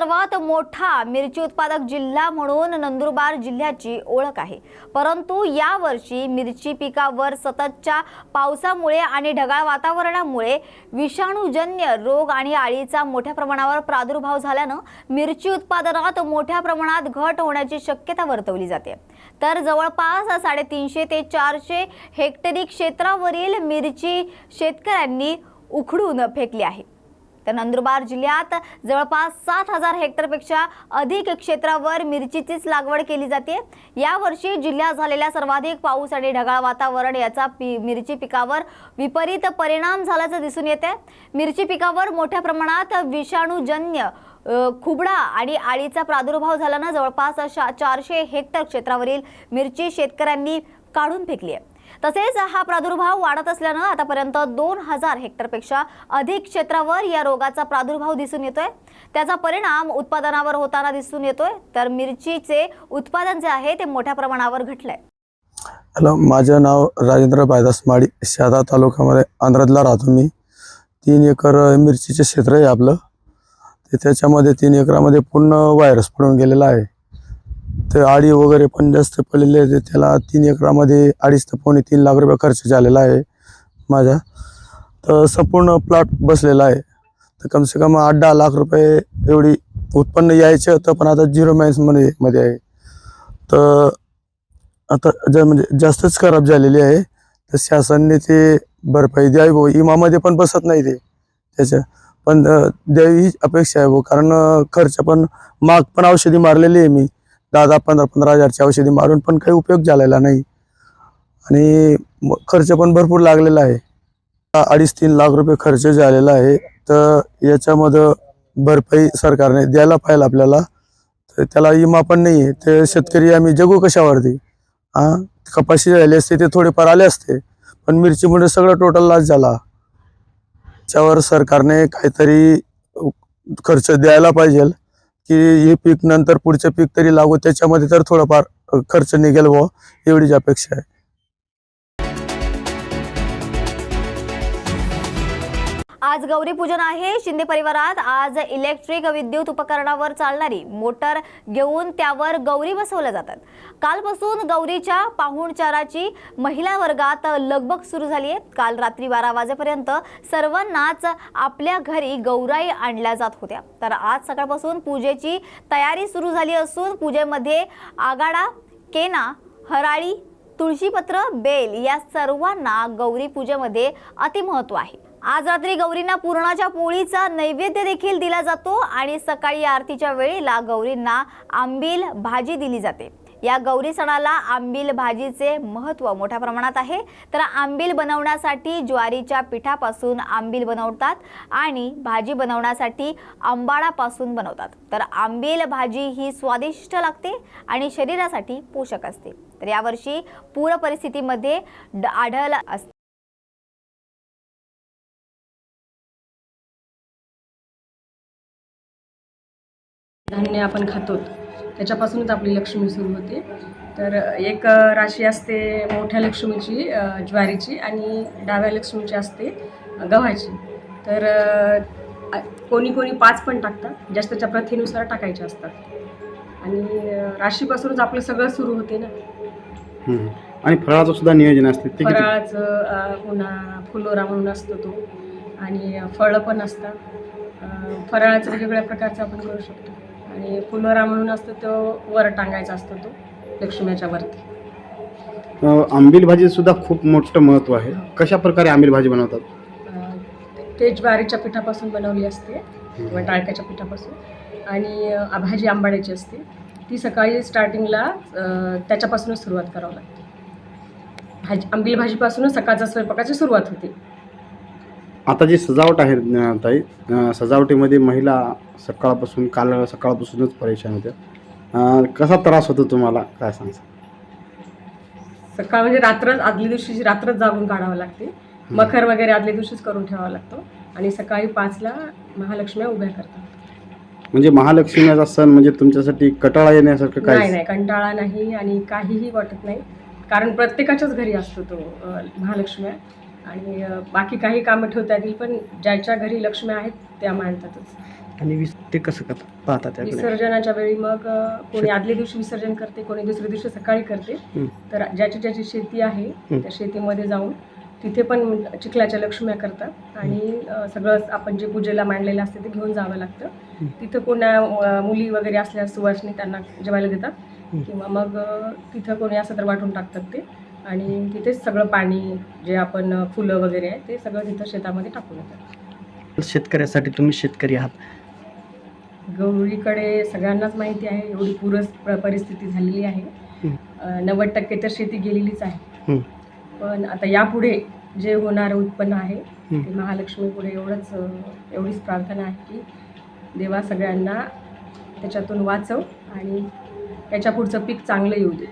सर्वात मोठा मिरची उत्पादक जिल्हा म्हणून नंदुरबार जिल्ह्याची ओळख आहे. परंतु यावर्षी मिरची पिकावर सततच्या पावसामुळे आणि ढगाळ वातावरणामुळे विषाणूजन्य रोग आणि आळीचा मोठ्या प्रमाणावर प्रादुर्भाव झाल्यानं मिरची उत्पादनात मोठ्या प्रमाणात घट होण्याची शक्यता वर्तवली जाते. तर जवळपास साडेतीनशे ते चारशे हेक्टरी क्षेत्रावरील मिरची शेतकऱ्यांनी उखडून फेकली आहे. तर नंदुरबार जिल्ह्यात जवळपास सात हजार हेक्टरपेक्षा अधिक क्षेत्रावर मिरचीचीच लागवड केली जाते. यावर्षी जिल्ह्यात झालेल्या सर्वाधिक पाऊस आणि ढगाळ वातावरण याचा पी मिरची पिकावर विपरीत परिणाम झाल्याचं दिसून येते मिरची पिकावर मोठ्या प्रमाणात विषाणूजन्य खुबडा आणि आळीचा प्रादुर्भाव झाल्यानं जवळपास चारशे हेक्टर क्षेत्रावरील मिरची शेतकऱ्यांनी काढून फेकली आहे. तसेच हा प्रादुर्भाव वाढत असल्यानं आतापर्यंत दोन हजार हेक्टरपेक्षा अधिक क्षेत्रावर या रोगाचा प्रादुर्भाव दिसून येतोय. त्याचा परिणाम उत्पादनावर होताना दिसून येतोय. तर मिरचीचे उत्पादन जे आहे ते मोठ्या प्रमाणावर घटलंय. हॅलो माझं नाव राजेंद्र बायदास माळी शहादा तालुक्यामध्ये आंध्रातला राहतो मी. तीन एकर मिरचीचे क्षेत्र आहे आपलं. ते त्याच्यामध्ये तीन एकरामध्ये पूर्ण व्हायरस पडून गेलेला आहे. ते आडी वगैरे पण जास्त पडलेले आहे त्याला तीन एकरामध्ये अडीच ते पावणे तीन लाख रुपये खर्च झालेला आहे माझा. तर संपूर्ण प्लॉट बसलेला आहे. तर कमसे कम आठ दहा लाख रुपये एवढी उत्पन्न यायचं होतं पण आता झिरो मायन्समध्ये मध्ये आहे. तर आता ज म्हणजे जास्तच खराब झालेली आहे. तर शासनाने ते भरपाई द्यावी भाऊ. इमामध्ये पण बसत नाही ते. त्याच्या पण द्यावी ही अपेक्षा आहे भाऊ. कारण खर्च पण माग पण औषधी मारलेली आहे मी. दहा दहा पंधरा पंधरा हजारची औषधी मारून पण काही उपयोग झालेला नाही. आणि खर्च पण भरपूर लागलेला आहे. अडीच तीन लाख रुपये खर्च झालेला आहे. तर याच्यामध्ये भरपाई सरकारने द्यायला पाहिजे आपल्याला. तर त्याला इमा पण नाही आहे ते शेतकरी आम्ही जगू कशावरती? हां? कपाशी झाली असते ते थोडेफार आले असते. पण मिरचीमुळे सगळं टोटल लॉस झाला. त्यावर सरकारने काहीतरी खर्च द्यायला पाहिजे. की हे पीक नंतर पुढचं पीक तरी लागू त्याच्यामध्ये तर थोडंफार खर्च निघेल व एवढीच अपेक्षा आहे. आज गौरी पूजन आहे. शिंदे परिवारात आज इलेक्ट्रिक विद्युत उपकरणावर चालणारी मोटर घेऊन त्यावर गौरी बसवल्या जातात. कालपासून गौरीच्या पाहुणचाराची महिला वर्गात लगबग सुरू झाली आहे. काल रात्री बारा वाजेपर्यंत सर्वांनाच आपल्या घरी गौराई आणल्या जात होत्या. तर आज सकाळपासून पूजेची तयारी सुरू झाली असून पूजेमध्ये आगाडा केना हराळी तुळशीपत्र बेल या सर्वांना गौरी पूजेमध्ये अतिमहत्व आहे. आज रात्री गौरींना पूर्णाच्या पोळीचा नैवेद्य देखील दिला जातो आणि सकाळी आरतीच्या वेळेला गौरींना आंबील भाजी दिली जाते. या गौरी सणाला आंबील भाजीचे महत्त्व मोठ्या प्रमाणात आहे. तर आंबील बनवण्यासाठी ज्वारीच्या पिठापासून आंबील बनवतात आणि भाजी बनवण्यासाठी आंबाळापासून बनवतात. तर आंबील भाजी ही स्वादिष्ट लागते आणि शरीरासाठी पोषक असते. तर यावर्षी पूर परिस्थितीमध्ये ड- आढळ असते. धान्य आपण खातो. त्याच्यापासूनच आपली लक्ष्मी सुरू होते. तर एक राशी असते मोठ्या लक्ष्मीची ज्वारीची आणि डाव्या लक्ष्मीची असते गव्हाची. तर कोणी कोणी पाच पण टाकतात जास्तच्या प्रथेनुसार टाकायचे असतात. आणि राशीपासूनच आपलं सगळं सुरू होते ना. आणि फराळाचं सुद्धा नियोजन असते. फराळाचं पुन्हा फुलोरा म्हणून असतो तो. आणि फळं पण असतात. फराळाचं वेगवेगळ्या प्रकारचं आपण करू शकतो. आणि फुलोरा म्हणून असतो तो वर टांगायचा असतो तो लक्ष्मीच्या वरती. आंबील भाजी सुद्धा खूप मोठं महत्त्व आहे. कशा प्रकारे आंबील भाजी बनवतात? ते ज्वारीच्या पिठापासून बनवली असते किंवा टाळक्याच्या पिठापासून. आणि अ, भाजी आंबाड्याची असते. ती सकाळी स्टार्टिंगला अ, त्याच्यापासूनच सुरुवात करावं लागते. भाजी आंबील भाजीपासूनच सकाळच्या स्वयंपाकाची सुरुवात होते. आता जी सजावट आहे ताई सजावटीमध्ये महिला सकाळपासून काल सकाळपासूनच परेशान होत्या. कसा त्रास होतो तुम्हाला? काय सांगता सकाळ म्हणजे रात्र आदल्या दिवशीची रात्रच जागून काढावं लागते. मखर वगैरे आदल्या दिवशीच करून ठेवावा लागतो. आणि सकाळी पाचला महालक्ष्म्या उभ्या करतात. म्हणजे महालक्ष्मीचा सण म्हणजे तुमच्यासाठी कटाळा येण्यासारखं नाही काय नाही कंटाळा नाही आणि काहीही वाटत नाही. कारण प्रत्येकाच्याच घरी असतो तो अ, महालक्ष्म्या. आणि बाकी काही कामं ठेवता येतील पण ज्याच्या घरी लक्ष्म्या आहेत त्या मांडतातच आणि विस ते कसं करता पाहता त्याकडे विसर्जनाच्या वेळी मग अ, कोणी आदल्या दिवशी विसर्जन करते कोणी दुसऱ्या दिवशी सकाळी करते हं. तर ज्याची ज्याची शेती आहे हं. त्या शेतीमध्ये जाऊन तिथे पण चिखलाच्या लक्ष्म्या करतात आणि अ, सगळं आपण जे पूजेला मांडलेलं असते ते घेऊन जावं लागतं हं. तिथं कोणा अ, मुली वगैरे असल्यास सुवासनी त्यांना जेवायला देतात हं. किंवा मग अ, तिथं कोणी असं तर वाटून टाकतात ते आणि तिथेच सगळं पाणी जे आपण फुलं वगैरे आहे ते सगळं तिथं शेतामध्ये टाकून येतात शेतकऱ्यासाठी तुम्ही शेतकरी आहात गौरीकडे सगळ्यांनाच माहिती आहे एवढी पूरच प- परिस्थिती झालेली आहे हं. अ, नव्वद टक्के तर शेती गेलेलीच आहे हं. पण आता यापुढे जे होणारं उत्पन्न आहे हं. ते महालक्ष्मीपुढे एवढंच अ, एवढीच प्रार्थना आहे की देवा सगळ्यांना त्याच्यातून वाचव आणि त्याच्या पुढचं पीक चांगलं येऊ दे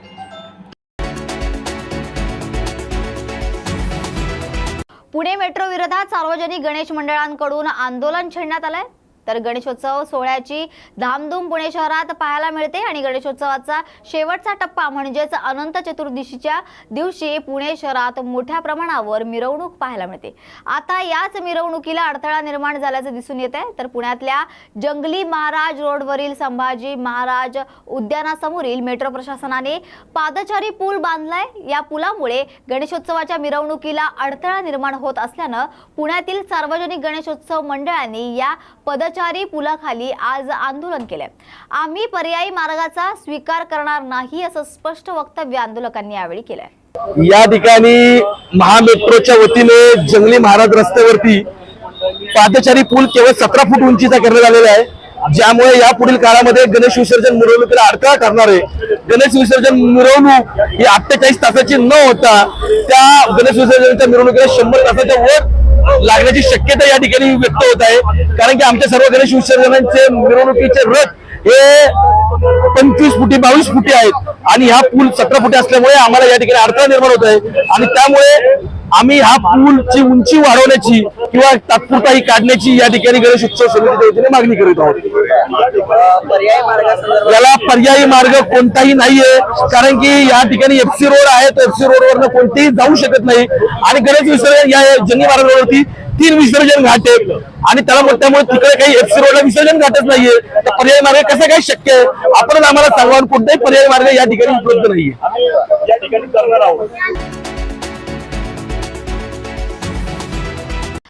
पुणे मेट्रो विरोधात सार्वजनिक गणेश मंडळांकडून आंदोलन छेडण्यात आलंय. तर गणेशोत्सव सोहळ्याची धामधूम पुणे शहरात पाहायला मिळते आणि गणेशोत्सवाचा शेवटचा टप्पा म्हणजेच अनंत चतुर्दशीच्या दिवशी पुणे शहरात मोठ्या प्रमाणावर मिरवणूक पाहायला मिळते. आता याच मिरवणुकीला अडथळा निर्माण झाल्याचं दिसून येत आहे तर पुण्यातल्या जंगली महाराज रोडवरील संभाजी महाराज उद्यानासमोरील मेट्रो प्रशासनाने पादचारी पूल बांधलाय. या पुलामुळे गणेशोत्सवाच्या मिरवणुकीला अडथळा निर्माण होत असल्यानं पुण्यातील सार्वजनिक गणेशोत्सव मंडळांनी या पदचारी पुलाखाली आज आंदोलन केले आम्ही पर्यायी मार्गाचा स्वीकार करणार नाही असं स्पष्ट वक्तव्य आंदोलकांनी यावेळी केलंय. या ठिकाणी महामेट्रोच्या वतीने जंगली महाराज रस्त्यावरती पादचारी पूल केवळ सतरा फूट उंचीचा करण्यात आलेला आहे. ज्यामुळे या पुढील काळामध्ये गणेश विसर्जन मिरवणुकीला अडथळा ठरणार आहे. गणेश विसर्जन मिरवणूक ही अठ्ठेचाळीस तासाची न होता त्या गणेश विसर्जनाच्या मिरवणुकीला शंभर तासाच्या वर लागण्याची शक्यता या ठिकाणी व्यक्त होत आहे. कारण की आमच्या सर्व गणेश विसर्जनांचे मिरवणुकीचे रथ हे पंचवीस फुटी बावीस फुटी आहेत. आणि हा पूल सतरा फुटी असल्यामुळे आम्हाला या ठिकाणी अडथळा निर्माण होत आहे. आणि त्यामुळे आम्ही हा पूलची उंची वाढवण्याची किंवा तात्पुरता ही काढण्याची या ठिकाणी गणेश उत्सव समितीच्या वतीने मागणी करीत आहोत. याला पर्यायी मार्ग कोणताही नाहीये कारण की या ठिकाणी एफसी रोड आहे तर एफसी रोडवरनं कोणतेही जाऊ शकत नाही. आणि गणेश विसर्जन या जंगी मार्गावरती तीन विसर्जन घाट आहे आणि त्याला त्यामुळे तिकडे काही एफसी रोडला विसर्जन घाटच नाहीये. तर पर्यायी मार्ग कसं काय शक्य आहे? आपणच आम्हाला सांगा कोणताही पर्यायी मार्ग या ठिकाणी उपलब्ध नाहीये.